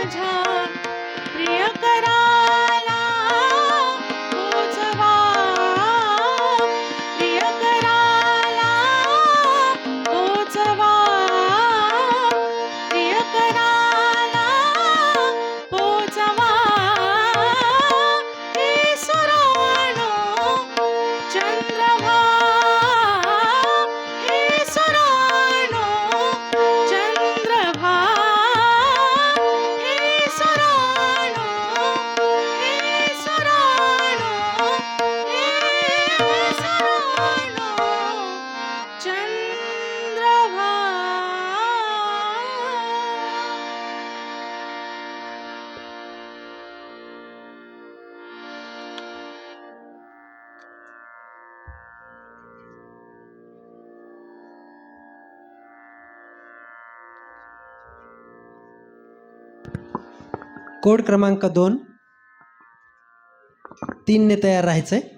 i'm telling Valentine. Code क्रमांक दोन तीनने तयार राहायचं आहे